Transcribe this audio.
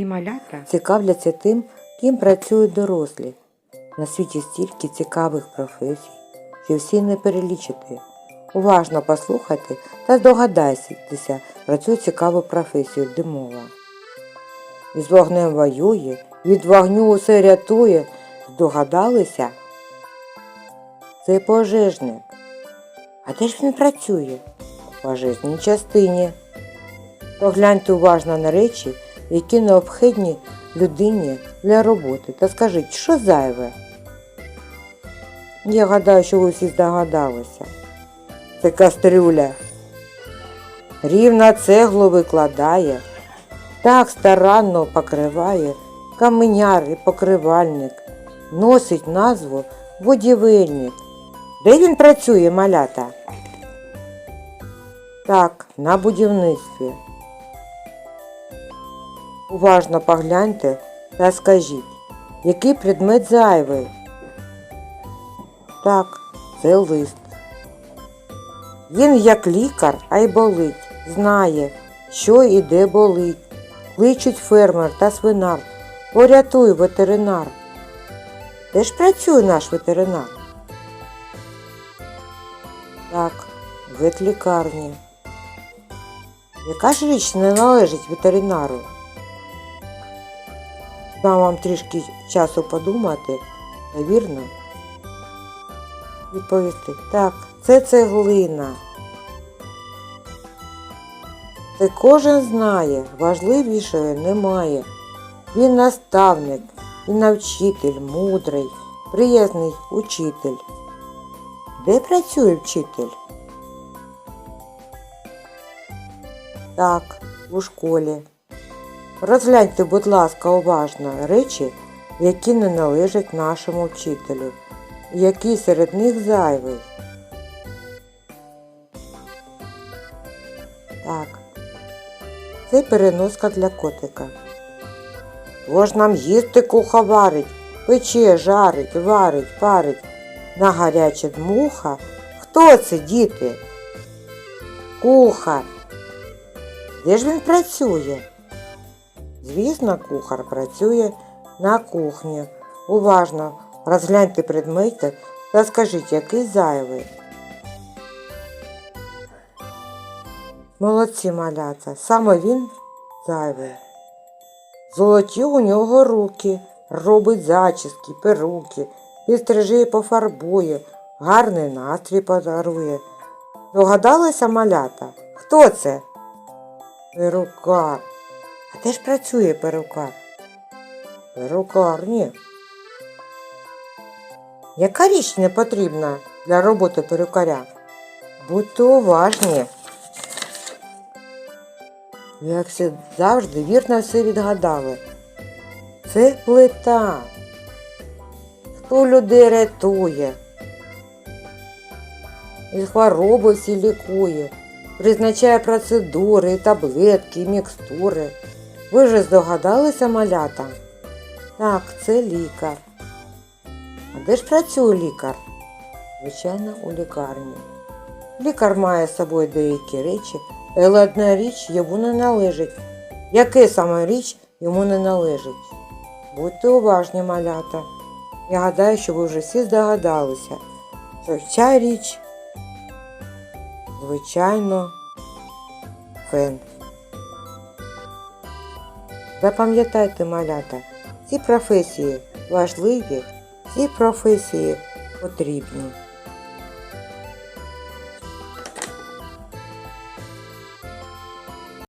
Всі малята цікавляться тим, ким працюють дорослі. На світі стільки цікавих професій, що всі не перелічити. Уважно послухайте та здогадайтеся про цю цікаву професію, де мова. Із вогнем воює, від вогню усе рятує. Здогадалися? Це пожежник. А де ж він працює? У пожежній частині. Погляньте уважно на речі, які необхідні людині для роботи, та скажіть, що зайве? Я гадаю, що ви всі здогадалися. Це кастрюля. Рівна цеглу викладає, так старанно покриває каменяр і покривальник, носить назву будівельник. Де він працює, малята? Так, на будівництві. Уважно погляньте та скажіть, який предмет зайвий? Так, це лист. Він як лікар, а й болить, знає, що і де болить. Кличуть фермер та свинар. Порятуй ветеринар. Де ж працює наш ветеринар? Так, в ветлікарні. Яка ж річ не належить ветеринару? Дам вам трішки часу подумати, навірно, відповісти. Так, це цеглина. Це кожен знає, важливішого немає. Він наставник, він навчитель, мудрий, приязний учитель. Де працює вчитель? Так, у школі. Розгляньте, будь ласка, уважно речі, які не належать нашому вчителю, який серед них зайвий. Так, це переноска для котика. Хто ж нам їсти куха варить, пече, жарить, варить, парить, на гаряче дмуха. Хто це, діти? Кухар. Де ж він працює? Звісно, кухар працює на кухні. Уважно розгляньте предмети та скажіть, який зайвий. Молодці малята, саме він зайвий. Золоті у нього руки, робить зачіски, перуки, підстриже і пофарбує, гарний настрій подарує. Догадалися малята? Хто це? Перукар. А де ж працює перукар? Перукар, ні. Яка річ не потрібна для роботи перукаря? Будьте уважні. Як завжди, вірно все відгадали. Це плита. Хто людей рятує? І хвороби всі лікує, призначає процедури, таблетки, мікстури. Ви ж здогадалися, малята? Так, це лікар. А де ж працює лікар? Звичайно, у лікарні. Лікар має з собою деякі речі, але одна річ йому не належить. Яке саме річ йому не належить? Будьте уважні, малята. Я гадаю, що ви вже всі здогадалися, що ця річ, звичайно, фен. Запам'ятайте, малята, ці професії важливі, ці професії потрібні.